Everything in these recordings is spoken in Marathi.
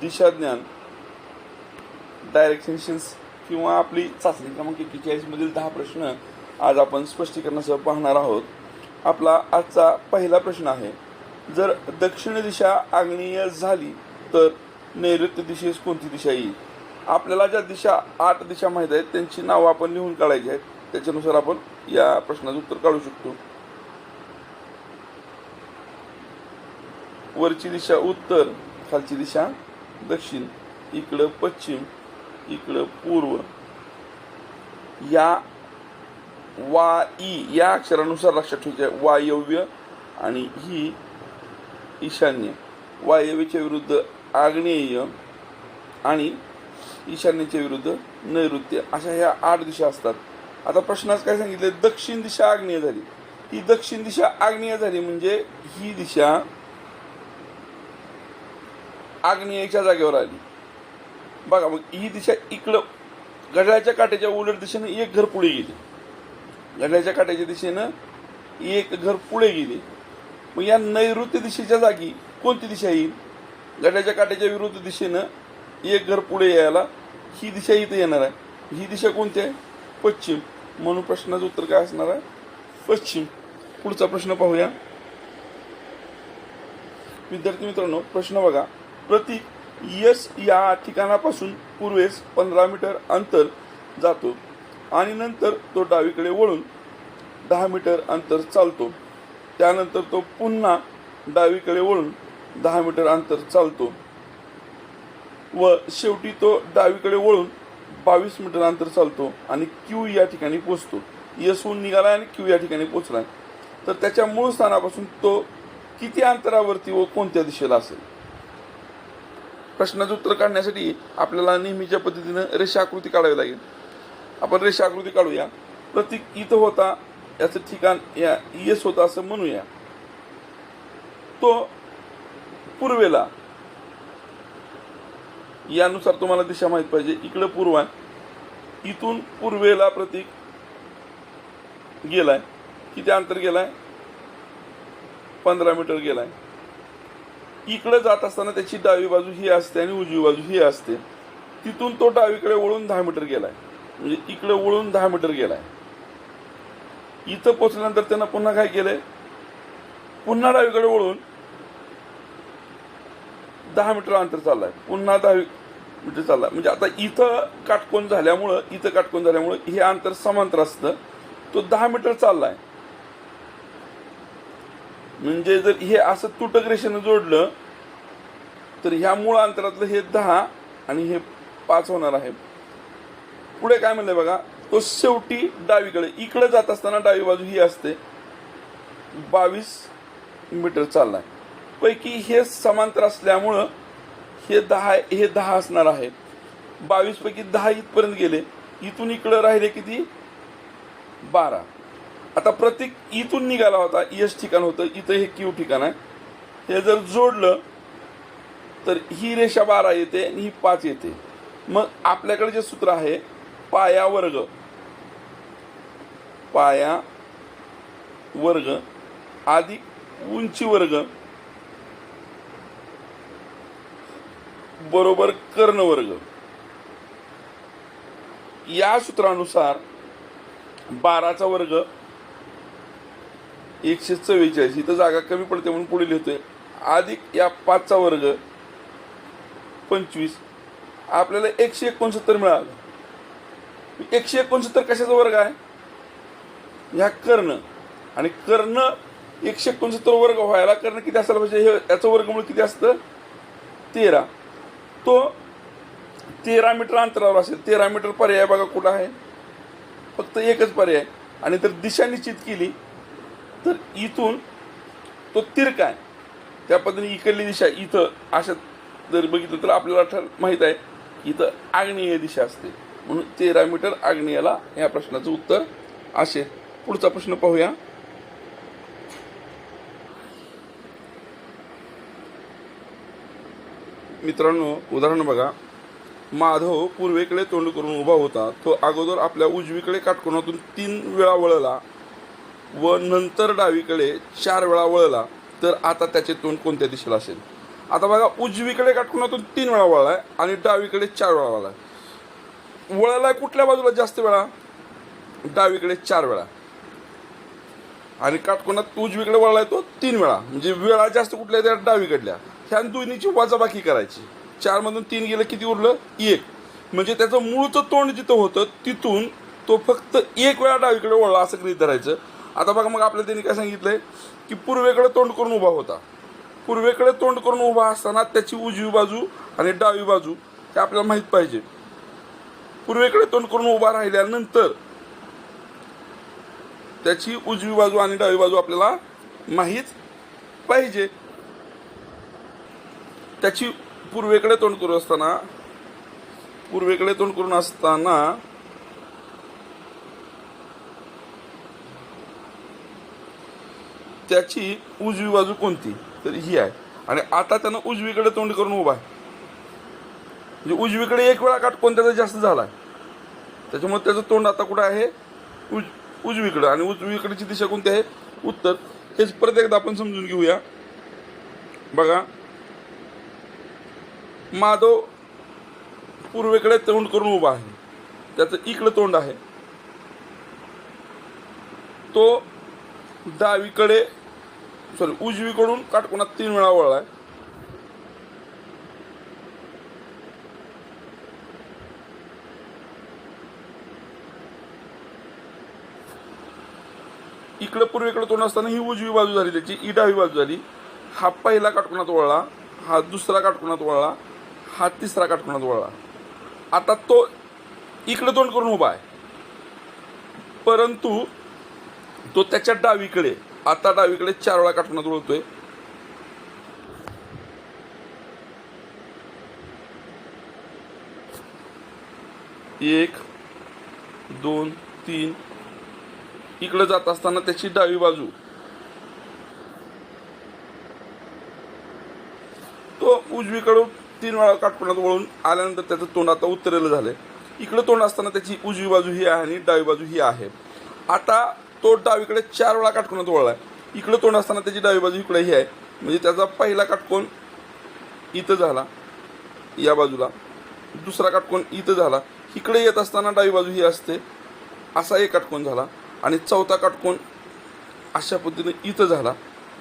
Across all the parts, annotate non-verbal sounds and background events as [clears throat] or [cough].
दिशाज्ञान डायरेक्शन्स किंवा आपली चाचणी क्रमांक एक्केचाळीसमधील दहा प्रश्न आज आपण स्पष्टीकरणासह पाहणार आहोत. आपला आजचा पहिला प्रश्न आहे जर दक्षिण दिशा आग्नेय झाली तर नैऋत्य दिशेस कोणती दिशा येईल? आपल्याला ज्या दिशा आठ दिशा माहीत आहेत त्यांची नावं आपण लिहून काढायची आहेत. त्याच्यानुसार आपण या प्रश्नाचं उत्तर काढू शकतो. वरची दिशा उत्तर खालची दिशा दक्षिण इकडं पश्चिम इकडं पूर्व. या वा ई या अक्षरानुसार लक्षात ठेवायचे वायव्य आणि ही ईशान्य. वायव्यच्या विरुद्ध आग्नेय आणि ईशान्येच्या विरुद्ध नैऋत्य. अशा ह्या आठ दिशा असतात. आता प्रश्नाच काय सांगितलं दक्षिण दिशा आग्नेय झाली. ही दक्षिण दिशा आग्नेय झाली म्हणजे ही दिशा आग्नेयच्या जागेवर आली. बघा मग ही दिशा इकडं घड्याळ्याच्या काट्याच्या उलट दिशेनं एक घर पुढे गेली. घड्याळ्याच्या काट्याच्या दिशेनं एक घर पुढे गेले. मग या नैऋत्य दिशेच्या जागी कोणती दिशा येईल? घड्याच्या काट्याच्या विरुद्ध दिशेनं एक घर पुढे यायला ही दिशा इथं येणार आहे. ही दिशा कोणती आहे? पश्चिम. म्हणून प्रश्नाचं उत्तर काय असणार आहे? पश्चिम. पुढचा प्रश्न पाहूया. विद्यार्थी मित्रांनो प्रश्न बघा. प्रतीक यस या ठिकाणापासून पूर्वेस पंधरा मीटर अंतर जातो आणि नंतर तो डावीकडे वळून दहा मीटर अंतर चालतो. त्यानंतर तो पुन्हा डावीकडे वळून दहा मीटर अंतर चालतो. व शेवटी तो डावीकडे वळून बावीस मीटर अंतर चालतो आणि क्यू या ठिकाणी पोचतो. यसहून निघाला आणि क्यू या ठिकाणी पोचला. तर त्याच्या मूळ स्थानापासून तो किती अंतरावरती व कोणत्या दिशेला असेल? प्रश्नाचं उत्तर काढण्यासाठी आपल्याला नेहमीच्या पद्धतीनं रेषाकृती काढावी लागेल. आपण रेषाकृती काढूया. प्रतीक इथं होता याचं ठिकाण या येस होता असं म्हणूया. तो पूर्वेला यानुसार तुम्हाला दिशा माहीत पाहिजे. इकडं पूर्व आहे. इथून पूर्वेला प्रतीक गेलाय. किती अंतर गेलाय? पंधरा मीटर गेलाय. इकडे जात असताना त्याची डावी बाजू ही असते आणि उजवी बाजू ही असते. तिथून तो डावीकडे वळून दहा मीटर गेलाय. म्हणजे इकडे वळून दहा मीटर गेलाय. इथं पोचल्यानंतर त्यानं पुन्हा काय केलंय? पुन्हा डावीकडे वळून दहा मीटर अंतर चाललाय. पुन्हा दहा मीटर चाललाय. म्हणजे आता इथं काटकोन झाल्यामुळं इथं काटकोन झाल्यामुळं हे अंतर समांतर असतं. तो दहा मीटर चाललाय. म्हणजे जर हे असं तुटक रेषेनं जोडलं तर ह्या मूळ अंतरातलं हे दहा आणि हे पाच होणार आहे. पुढे काय म्हणलंय बघा तो शेवटी डावीकडे इकडे जात असताना डावी बाजू ही असते. बावीस मीटर चाललाय. पैकी हे समांतर असल्यामुळं हे दहा हे दहा असणार आहे. बावीस पैकी दहा इथपर्यंत गेले. इथून इकडं राहिले किती? बारा. आता प्रतीक इथून निघाला होता यश ठिकाण होतं इथं हे क्यू ठिकाण आहे. हे जर जोडलं तर ही रेषा बारा येते आणि ही पाच येते. मग आपल्याकडे जे सूत्र आहे पाया वर्ग. पाया वर्ग अधिक उंची वर्ग बरोबर कर्ण वर्ग. या सूत्रानुसार बाराचा वर्ग एकशे चव्वेचाळीस. इथं जागा कमी पडते म्हणून पुढे लिहितोय. अधिक या पाचचा वर्ग पंचवीस. आपल्याला एकशे एकोणसत्तर मिळालं. एकशे एकोणसत्तर कशाचा वर्ग आहे? ह्या कर्ण. आणि कर्ण एकशे एकोणसत्तर वर्ग व्हायला कर्ण किती असायला पाहिजे? हे याचं वर्गमूळ किती असतं? तेरा. तो तेरा मीटर अंतरावर असेल. तेरा मीटर पर्याय बघा कुठं आहे? फक्त एकच पर्याय. आणि जर दिशा निश्चित केली तर इथून तो तिरक आहे. त्या पद्धतीने इकडली दिशा इथं अशा जर बघितलं तर आपल्याला ठर माहीत आहे की इथं आग्नेय दिशा असते. म्हणून तेरा मीटर आग्नेयाला या प्रश्नाचं उत्तर असेल पुढचा प्रश्न पाहूया. मित्रांनो उदाहरण बघा. माधव पूर्वेकडे तोंड करून उभा होता. तो अगोदर आपल्या उजवीकडे काटकोनातून तीन वेळा वळला. व नंतर डावीकडे चार वेळा वळला तर आता त्याचे तोंड कोणत्या दिशेला असेल? आता बघा उजवीकडे काटकोनातून तीन वेळा वळलाय आणि डावीकडे चार वेळा वळलाय. वळलाय कुठल्या बाजूला जास्त वेळा? डावीकडे चार वेळा. आणि काटकोनात उजवीकडे वळलाय तो तीन वेळा. म्हणजे वेळा जास्त कुठल्या त्या? डावीकडल्या. ह्या दोन्हीची वजाबाकी करायची. चारमधून तीन गेलं किती उरलं? एक. म्हणजे त्याचं मूळचं तोंड जिथं होतं तिथून तो फक्त एक वेळा डावीकडे वळला असं गृहीत धरायचं. आता बघा मग आपल्याला त्यांनी काय सांगितलंय? की पूर्वेकडे तोंड करून उभा होता. पूर्वेकडे तोंड करून उभा असताना त्याची उजवी बाजू आणि डावी बाजू हे आपल्याला माहीत पाहिजे. पूर्वेकडे तोंड करून उभा राहिल्यानंतर त्याची उजवी बाजू आणि डावी बाजू आपल्याला माहीत पाहिजे. त्याची पूर्वेकडे तोंड करून असताना पूर्वेकडे तोंड करून असताना त्याची उजवी बाजू कोणती? तर ही आहे. आणि आता त्यानं उजवीकडे तोंड करून उभा आहे. म्हणजे उजवीकडे एक वेळा काट कोणत्याचा जास्त झाला त्याच्यामुळे त्याचं तोंड आता कुठं आहे? उज उजवीकडं. आणि उजवीकडची दिशा कोणती आहे? उत्तर. हेच परत एकदा आपण समजून घेऊया. बघा. माधव पूर्वेकडे तोंड करून उभा आहे. त्याचं इकडं तोंड आहे. तो डावीकडे सॉरी उजवीकडून काटकोणात तीन वेळा वळलाय. इकडं पूर्वेकडे तोंड असताना ही उजवी बाजू झाली त्याची ही डावी बाजू झाली. हा पहिला काटकोणात वळला हा दुसरा काटकोणात वळला हा तिसरा काटकोणात वळला. आता तो इकडे तोंड करून उभा आहे. परंतु तो त्याच्या डावीकडे आता डावीकडे चार वेळा काटकोनात वळतोय एक दोन तीन. इकडे जात असताना त्याची डावी बाजू. तो उजवीकडून तीन वेळा काटपणात वळून आल्यानंतर त्याचं तोंड आता उत्तरेलं झालंय. इकडे तोंड असताना त्याची उजवी बाजू ही आहे आणि डावी बाजू ही आहे. आता तो डावीकडे चार वेळा काटकोनात वळला इकडं तोंड असताना त्याची डावी बाजू इकडे ही आहे. म्हणजे त्याचा पहिला काटकोन इथं झाला या बाजूला. दुसरा काटकोन इथं झाला. इकडे येत असताना डावी बाजू ही असते. असा एक काटकोन झाला. आणि चौथा काटकोन अशा पद्धतीने इथं झाला.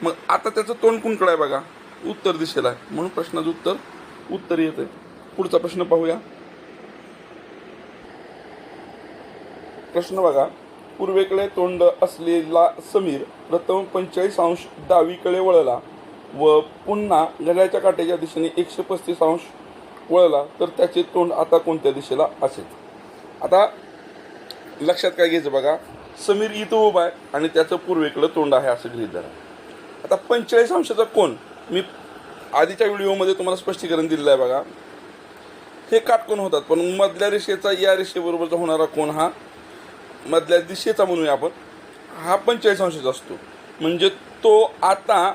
मग आता त्याचं तोंड कुणकडं आहे बघा? उत्तर दिशेला आहे. म्हणून प्रश्नाचं उत्तर उत्तर येते पुढचा प्रश्न पाहूया. प्रश्न बघा. पूर्वेकडे तोंड असलेला समीर प्रथम पंचेचाळीस अंश डावीकडे वळला व पुन्हा घड्याच्या काट्याच्या दिशेने एकशे पस्तीस अंश वळला तर त्याचे तोंड आता कोणत्या दिशेला असेल? आता लक्षात काय घ्यायचं बघा. समीर इथं उभा आहे आणि त्याचं पूर्वेकडं तोंड आहे असं गृहित धरा. आता पंचेचाळीस अंशाचा कोण मी आधीच्या व्हिडिओमध्ये तुम्हाला स्पष्टीकरण दिलेलं आहे बघा. हे काटकोन होतात पण मधल्या रेषेचा या रेषेबरोबरचा होणारा कोण हा मधल्या दिशेचा म्हणूया आपण हा पंचेचाळीस अंशाचा असतो. म्हणजे तो आता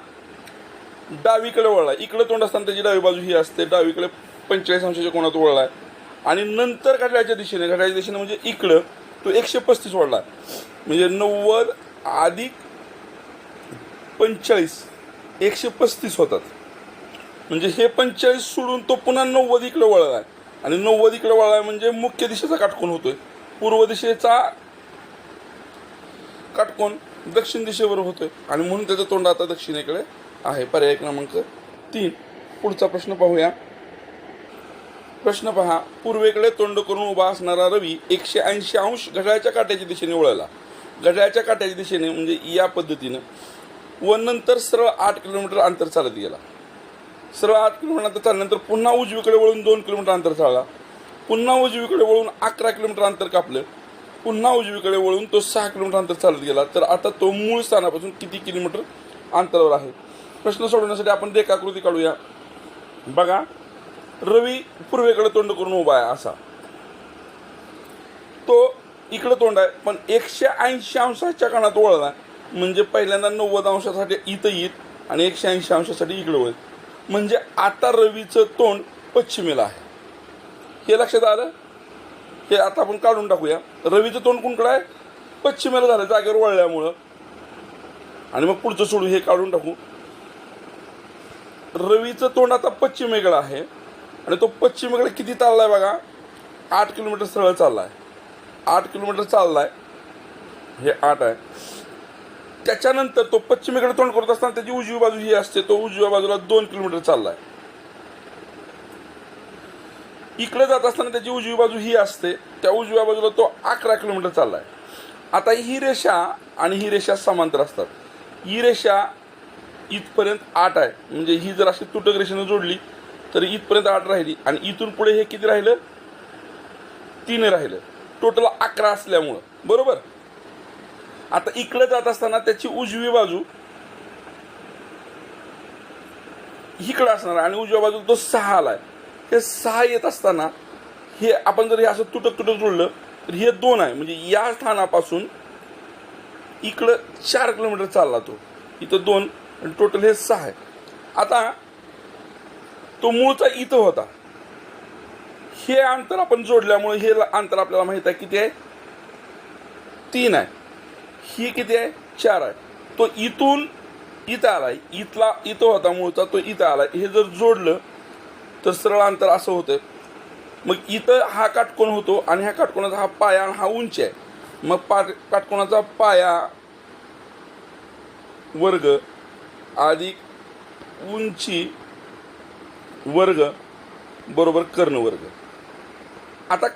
डावीकडे वळला. इकडे तोंड असताना त्याची डावी बाजू ही असते. डावीकडे पंचेचाळीस अंशाच्या कोणात वळला. आहे आणि नंतर घड्याळ्याच्या दिशेने घड्याळ्याच्या दिशेने म्हणजे इकडं तो एकशे पस्तीस वळला. म्हणजे नव्वद अधिक पंचेचाळीस एकशे पस्तीस होतात. म्हणजे हे पंचेचाळीस सोडून तो पुन्हा नव्वद इकडे वळला. आहे आणि नव्वद इकडे वळला आहे म्हणजे मुख्य दिशेचा काटकोन होतोय. पूर्व दिशेचा काटकोन दक्षिण दिशेवर होतोय. आणि म्हणून त्याचं तोंड आता दक्षिणेकडे आहे. पर्याय क्रमांक तीन. पुढचा प्रश्न पाहूया. प्रश्न पहा. पूर्वेकडे तोंड करून उभा असणारा रवी एकशे ऐंशी अंश घड्याळच्या काट्याच्या दिशेने वळला. घड्याळच्या काट्याच्या दिशेने म्हणजे या पद्धतीनं. व नंतर सरळ आठ किलोमीटर अंतर चालत गेला. सरळ आठ किलोमीटर अंतर चालल्यानंतर पुन्हा उजवीकडे वळून दोन किलोमीटर अंतर चालला. पुन्हा उजवीकडे वळून अकरा किलोमीटर अंतर कापलं. पुन्हा उजवीकडे वळून तो सहा किलोमीटर अंतर चालत गेला. तर आता तो मूळ स्थानापासून किती किलोमीटर अंतरावर आहे? प्रश्न सोडवण्यासाठी आपण रेखाकृती काढूया. बघा रवी पूर्वेकडे तोंड करून उभा आहे असा. तो इकडे तोंड आहे पण एकशे ऐंशी अंशाच्या कानात वळला म्हणजे पहिल्यांदा नव्वद अंशासाठी इथं येत आणि एकशे ऐंशी अंशासाठी इकडे वळत म्हणजे आता रवीचं तोंड पश्चिमेला आहे. हे लक्षात आलं? हे आता आपण काढून टाकूया. रवीचं तोंड कुणकडं आहे. पश्चिमेला झालं जागेवर वळल्यामुळं. आणि मग पुढचं सोडू हे काढून टाकू. रवीचं तोंड आता पश्चिमेकडं आहे. आणि तो पश्चिमेकडे किती चालला आहे बघा? आठ किलोमीटर सरळ आहे आठ किलोमीटर चालला आहे हे आठ आहे. त्याच्यानंतर तो पश्चिमेकडे तोंड करत असताना त्याची उजवी बाजू ही असते. तो उजव्या बाजूला दोन किलोमीटर चालला आहे इकडे जात असताना त्याची उजवी बाजू ही असते त्या उजव्या बाजूला तो अकरा किलोमीटर चालला आहे आता ही रेषा आणि ही रेषा समांतर असतात. ही रेषा इथपर्यंत आठ आहे. म्हणजे ही जर अशी तुटक रेषेनं जोडली तर इथपर्यंत आठ राहिली आणि इथून पुढे हे किती राहिलं? तीन राहिलं. टोटल अकरा असल्यामुळं. बरोबर? आता इकडे जात असताना त्याची उजवी बाजू इकडं असणार आणि उजव्या बाजूला तो सहा आहे हे सहा येत असताना हे आपण जर हे असं तुटत तुटत जोडलं तर हे दोन आहे. म्हणजे या स्थानापासून इकडं चार किलोमीटर चालला तो. इथं दोन आणि टोटल हे सहा आहे. आता तो मूळचा इथं होता. हे अंतर आपण जोडल्यामुळे हे अंतर आपल्याला माहीत आहे किती आहे? तीन आहे. ही किती आहे? चार आहे. तो इथून इथं आलाय. इथला इथं होता मूळचा तो इथं आलाय. हे जर जोडलं तर सरळ अंतर असं होतं. मग इथं हा काटकोण होतो आणि ह्या काटकोणाचा हा पाया आणि हा उंची आहे. मग पा काटकोणाचा पाया वर्ग अधिक उंची वर्ग बरोबर कर्ण वर्ग. आता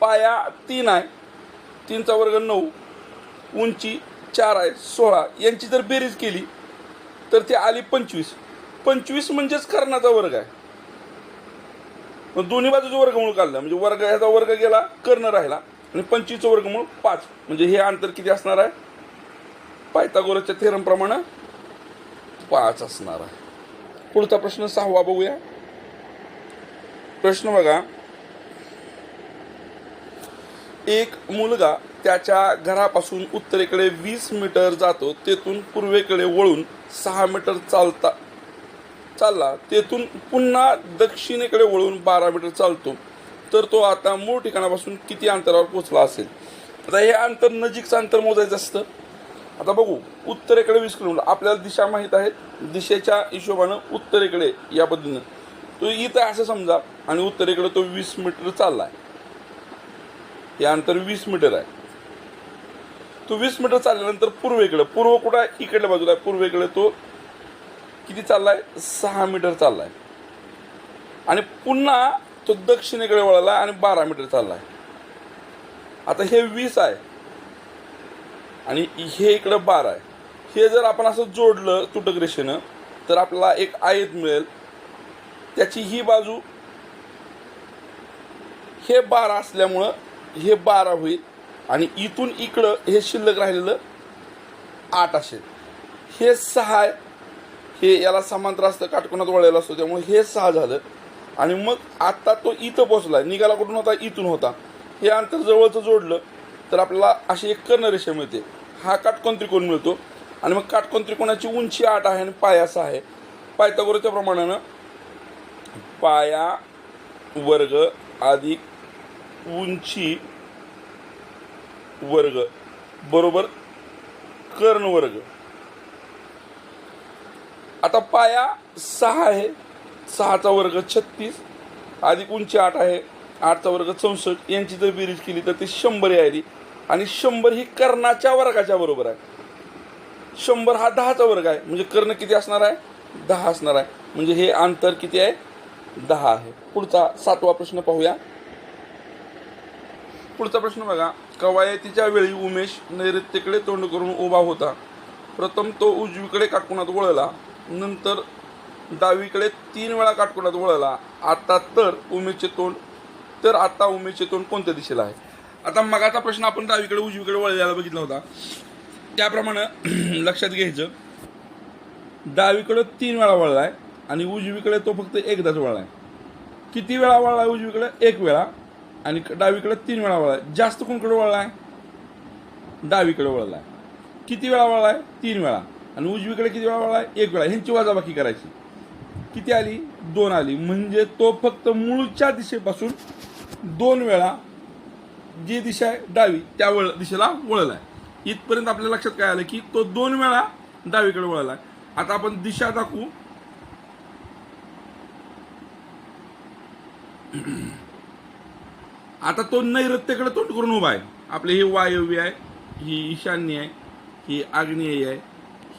पाया तीन आहे. तीनचा वर्ग नऊ उंची चार आहे सोळा. यांची जर बेरीज केली तर ती आली पंचवीस. पंचवीस म्हणजेच कर्णाचा वर्ग आहे. मग दोन्ही बाजूचं वर्गमूळ काढलं. म्हणजे वर्ग ह्याचा वर्ग गेला कर्ण राहिला आणि पंचवीसचं वर्गमूळ पाच. म्हणजे हे अंतर किती असणार आहे? पायथागोरसच्या थेरमप्रमाणे पाच असणार आहे. पुढचा प्रश्न सहावा बघूया. प्रश्न बघा. एक मुलगा त्याच्या घरापासून उत्तरेकडे वीस मीटर जातो तेथून पूर्वेकडे वळून सहा मीटर चालता चालला तेथून पुन्हा दक्षिणेकडे वळून बारा मीटर चालतो. तर तो आता मूळ ठिकाणापासून किती अंतरावर पोचला असेल? आता हे अंतर नजीकचं अंतर मोजायचं असतं. आता बघू उत्तरेकडे वीस किलोमीटर. आपल्याला दिशा माहीत आहेत. दिशेच्या हिशोबानं उत्तरेकडे या पद्धतीनं. तो इथं असं समजा आणि उत्तरेकडे तो वीस मीटर चालला आहे हे अंतर वीस मीटर आहे. तो वीस मीटर चालल्यानंतर पूर्वेकडे पूर्व कुठं इकडल्या बाजूला आहे. पूर्वेकडे तो किती चाललाय? सहा मीटर चाललाय. आणि पुन्हा तो दक्षिणेकडे वळाला आणि बारा मीटर चाललाय. आता हे वीस आहे. आणि हे इकडं बारा आहे. हे जर आपण असं जोडलं तुटक रेषेनं तर आपल्याला एक आयत मिळेल. त्याची ही बाजू हे बारा असल्यामुळं हे बारा होईल. आणि इथून इकडं हे शिल्लक राहिलेलं आठ असेल. हे सहा आहे. हे याला समांतर असतं काटकोनात वळलेलं असतो त्यामुळे हे सहा झालं. आणि मग आता तो इथं पोचला निघाला कुठून होता? इथून होता. हे अंतर जवळचं जोडलं तर आपल्याला अशी एक कर्णरेषा मिळते. हा काटकोन त्रिकोण मिळतो. आणि मग काटकोन त्रिकोणाची उंची आठ आहे आणि पाया असा आहे. पायथागोरसच्या प्रमाणानं पाया वर्ग अधिक उंची वर्ग. बरोबर? कर्ण वर्ग. आता पाया सहा आहे. सहाचा वर्ग छत्तीस. अधिक उंची आठ आहे. आठचा वर्ग चौसष्ट. यांची जर बेरीज केली तर ती शंभर यायली आणि शंभर ही कर्णाच्या वर्गाच्या बरोबर आहे. शंभर हा दहाचा वर्ग आहे. म्हणजे कर्ण किती असणार आहे? दहा असणार आहे. म्हणजे हे अंतर किती आहे? दहा आहे. पुढचा सातवा प्रश्न पाहूया. पुढचा प्रश्न बघा. कवायतीच्या वेळी उमेश नैऋत्येकडे तोंड करून उभा होता. प्रथम तो उजवीकडे काकुणात वळला. नंतर डावीकडे तीन वेळा काटकोनात वळला. आता तर उमेदचे तोंड तर आता उमेदचे तोंड कोणत्या दिशेला आहे? आता मगाचा प्रश्न आपण डावीकडे उजवीकडे वळलेला बघितला होता. त्याप्रमाणे [clears throat] लक्षात घ्यायचं. डावीकडे तीन वेळा वळला आहे आणि उजवीकडे तो फक्त एकदाच वळला आहे किती वेळा वळला आहे उजवीकडे? एक वेळा. आणि डावीकडे तीन वेळा वळलाय. जास्त कोणकडे आहे डावीकडे वळला आहे किती वेळा वळला आहे तीन वेळा. आणि उजवीकडे किती वेळा वळलाय एक वेळा. ह्यांची वाजाबाकी करायची. किती आली? दोन आली. म्हणजे तो फक्त मूळच्या दिशेपासून दोन वेळा जी दिशा आहे डावी त्या वळ दिशेला वळला आहे इथपर्यंत आपल्या लक्षात काय आलं की तो दोन वेळा डावीकडे वळला आहे आता आपण दिशा दाखवू. आता तो नैऋत्येकडे तोंड करून उभा आहे. आपले हे वायव्य आहे ही ईशान्य आहे ही आग्नेय आहे.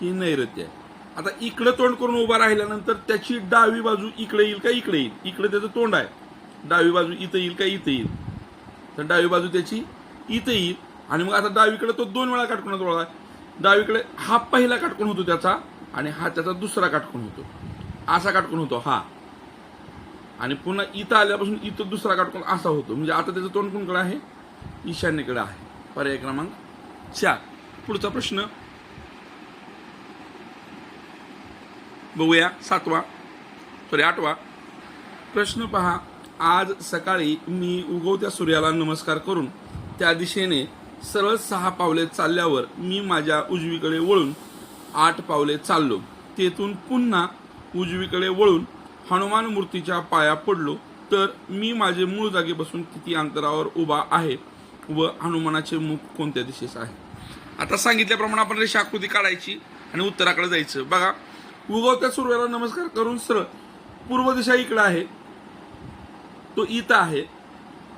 ही नैऋत्य आहे. आता इकडं तोंड करून उभा राहिल्यानंतर त्याची डावी बाजू इकडे येईल का इकडे येईल? इकडे त्याचं तोंड आहे. डावी बाजू इथं येईल का इथं येईल? तर डावी बाजू त्याची इथं येईल. आणि मग आता डावीकडे तो दोन वेळा काटकोणात वळला डावीकडे हा पहिला काटकोण होतो त्याचा आणि हा त्याचा दुसरा काटकोण होतो. असा काटकोण होतो हा. आणि पुन्हा इथं आल्यापासून इथं दुसरा काटकोन असा होतो. म्हणजे आता त्याचं तोंड कोणकडे आहे? ईशान्येकडे आहे. पर्याय क्रमांक चार. पुढचा प्रश्न बघूया सातवा सॉरी आठवा. प्रश्न पहा आज सकाळी मी उगवत्या सूर्याला नमस्कार करून त्या दिशेने सरळ सहा पावले चालल्यावर मी माझ्या उजवीकडे वळून आठ पावले चाललो. तेथून पुन्हा उजवीकडे वळून हनुमान मूर्तीच्या पाया पडलो तर मी माझे मूळ जागेपासून किती अंतरावर उभा आहे व हनुमानाचे मुख कोणत्या दिशेस आहे? आता सांगितल्याप्रमाणे आपण रेषाकृती काढायची आणि उत्तराकडे जायचं. बघा उगवत्या सूर्याला नमस्कार करून सरळ पूर्व दिशा इकडं आहे. तो इथं आहे.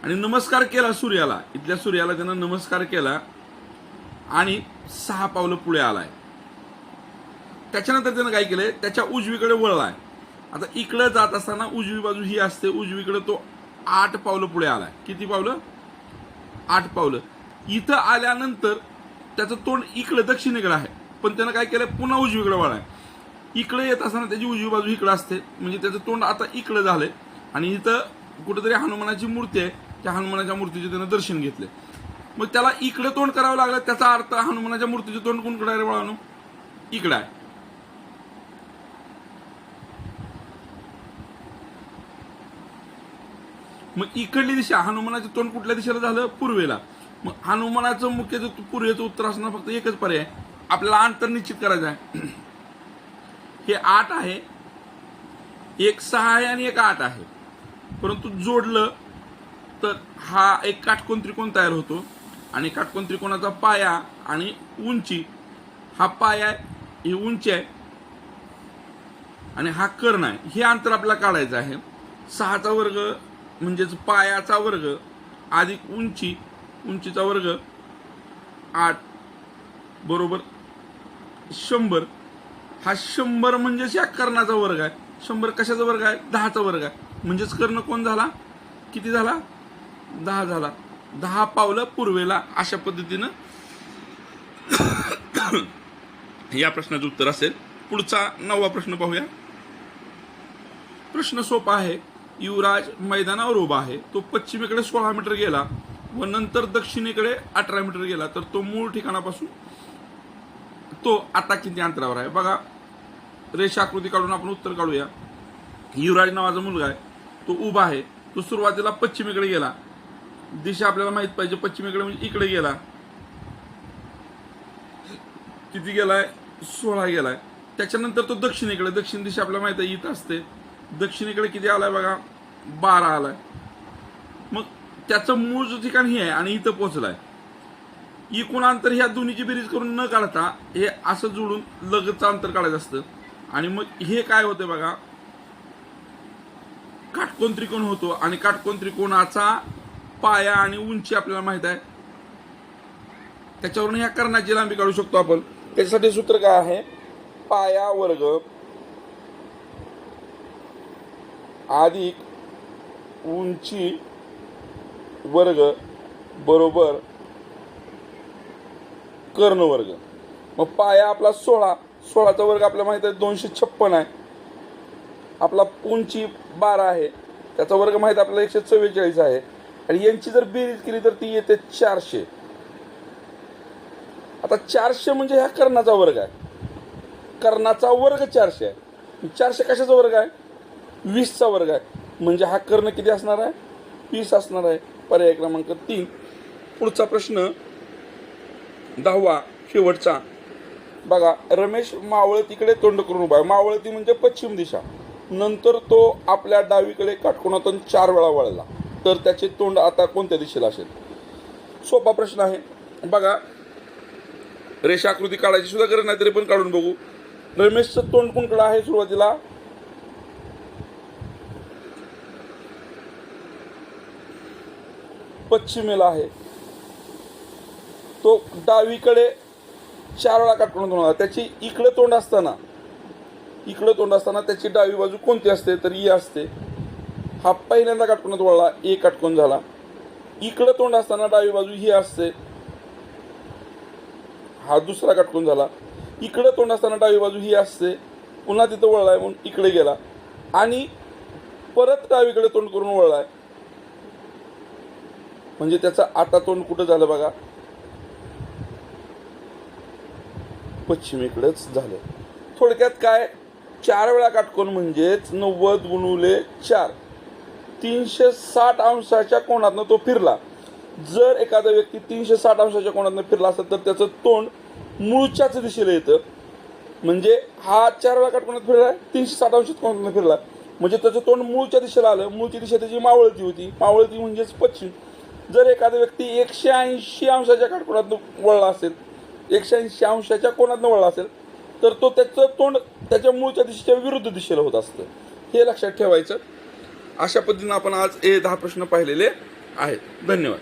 आणि नमस्कार केला सूर्याला. इथल्या सूर्याला त्यानं नमस्कार केला. आणि सहा पावलं पुढे आलाय. त्याच्यानंतर त्यानं काय केलंय? त्याच्या उजवीकडे वळलाय. आता इकडं जात असताना उजवी बाजू ही असते. उजवीकडे तो आठ पावलं पुढे आलाय. किती पावलं? आठ पावलं. इथं आल्यानंतर त्याचं तोंड इकडं दक्षिणेकडे आहे. पण त्यानं काय केलंय? पुन्हा उजवीकडे वळाय इकडे येत असताना त्याची उजवी बाजू इकडं असते. म्हणजे त्याचं तोंड आता इकडं झालंय. आणि इथं कुठेतरी हनुमानाची मूर्ती आहे. त्या हनुमानाच्या मूर्तीचे त्यानं दर्शन घेतले मग त्याला इकडं तोंड करावं लागलं त्याचा अर्थ हनुमानाच्या मूर्तीचे तोंड कोणकडे आहे रे बाळानो? इकडं आहे. मग इकडली दिशा हनुमानाचं तोंड कुठल्या दिशेला झालं? पूर्वेला. मग हनुमानाचं मुख्य पूर्वेचं उत्तर असणं फक्त एकच पर्याय आपल्याला अंतर निश्चित करायचं आहे. हे आठ आहे. एक सहा आहे आणि एक आठ आहे. परंतु जोडलं तर हा एक काटकोन त्रिकोण तयार होतो. आणि काटकोन त्रिकोणाचा पाया आणि उंची हा पाया आहे ही उंची आहे. आणि हा कर्ण आहे. हे अंतर आपल्याला काढायचं आहे. सहाचा वर्ग म्हणजेच पायाचा वर्ग अधिक उंची उंचीचा वर्ग आठ बरोबर शंभर. हा शंभर म्हणजेच या कर्णाचा वर्ग आहे. शंभर कशाचा वर्ग आहे? दहाचा वर्ग आहे. म्हणजेच कर्ण कोण झाला? किती झाला? दहा झाला. दहा पावलं पूर्वेला अशा पद्धतीनं या प्रश्नाचं उत्तर असेल. पुढचा नववा प्रश्न पाहूया. प्रश्न सोपा आहे. युवराज मैदानावर उभा आहे. तो पश्चिमेकडे सोळा मीटर गेला व नंतर दक्षिणेकडे अठरा मीटर गेला. तर तो मूळ ठिकाणापासून तो आता किती अंतरावर आहे. बघा रेषाकृती काढून आपण उत्तर काढूया. युवराज नावाचा मुलगा आहे. तो उभा आहे. तो सुरुवातीला पश्चिमेकडे गेला. दिशा आपल्याला माहीत पाहिजे पश्चिमेकडे म्हणजे इकडे गेला. किती गेलाय? सोळा गेलाय. त्याच्यानंतर तो दक्षिणेकडे दक्षिण दिशा आपल्याला माहीत आहे इथं असते. दक्षिणेकडे किती आलाय बघा? बारा आलाय. मग त्याचं मूळ जो ठिकाण हे आहे आणि इथं पोहोचलाय. एकूण अंतर ह्या दोन्हीची बेरीज करून न काढता हे असं जोडून लगतचं अंतर काढायचं असतं. आणि मग हे काय होतं बघा? काटकोन त्रिकोण होतो आणि काटकोन त्रिकोणाचा पाया आणि उंची आपल्याला माहीत आहे. त्याच्यावरून ह्या कर्णाची लांबी काढू शकतो आपण. त्याच्यासाठी सूत्र काय आहे? पाया वर्ग अधिक उंची वर्ग बरोबर कर्ण वर्ग. मग पाया आपला सोळा सोळाचा वर्ग आपल्याला माहीत आहे दोनशे छप्पन आहे. आपला उंची बारा आहे. त्याचा वर्ग माहीत आपल्याला एकशे चव्वेचाळीस आहे. आणि यांची जर बेरीज केली तर ती येते चारशे. आता चारशे म्हणजे ह्या कर्णाचा वर्ग आहे. कर्णाचा वर्ग चारशे आहे. चारशे कशाचा वर्ग आहे? वीसचा वर्ग आहे. म्हणजे हा कर्ण किती असणार आहे? वीस असणार आहे. पर्याय क्रमांक तीन. पुढचा प्रश्न दहावा शेवटचा. बघा रमेश मावळतीकडे तोंड करून उभा आहे. मावळती म्हणजे पश्चिम दिशा. नंतर तो आपल्या डावीकडे काटकोणातून चार वेळा वळला. तर त्याचे तोंड आता कोणत्या दिशेला असेल? सोपा प्रश्न आहे. बघा रेषाकृती काढायची सुद्धा गरज नाही तरी पण काढून बघू. रमेशचं तोंड कोणकडं आहे सुरुवातीला? पश्चिमेला आहे. तो डावीकडे चार वेळा होणार त्याची इकडं तोंड असताना इकडं तोंड असताना त्याची डावी बाजू कोणती असते? तर ई असते. हा पहिल्यांदा काटकोनात वळला ए काटकोन झाला. इकडं तोंड असताना डावी बाजू ही असते. हा दुसरा काटकोन झाला. इकडं तोंड असताना डावी बाजू ही असते. पुन्हा तिथं वळलाय म्हणून इकडे गेला. आणि परत डावीकडे तोंड करून वळलाय. म्हणजे त्याचं आता तोंड कुठं झालं बघा? पश्चिमेकडेच झालं. थोडक्यात काय? चार वेळा काटकोन म्हणजेच नव्वद गुणुले चार. तीनशे साठ अंशाच्या कोणातनं तो फिरला? जर एखादा व्यक्ती तीनशे साठ अंशाच्या कोणातनं फिरला असेल तर त्याचं तोंड मूळच्याच दिशेला येतं. म्हणजे हा चार वेळा काटकोनात फिरला तीनशे साठ अंशात कोणातनं फिरला म्हणजे त्याचं तोंड मूळच्या दिशेला आलं. मूळची दिशा त्याची मावळती होती. मावळती म्हणजेच पश्चिम. जर एखादा व्यक्ती एकशे ऐंशी अंशाच्या काटकोनातनं वळला असेल एकशे ऐंशी अंशाच्या कोणातनं वळला असेल तर तो त्याचं तोंड त्याच्या मूळच्या दिशेच्या विरुद्ध दिशेला होत असतं. हे लक्षात ठेवायचं. अशा पद्धतीनं आपण आज हे दहा प्रश्न पाहिलेले आहेत. धन्यवाद.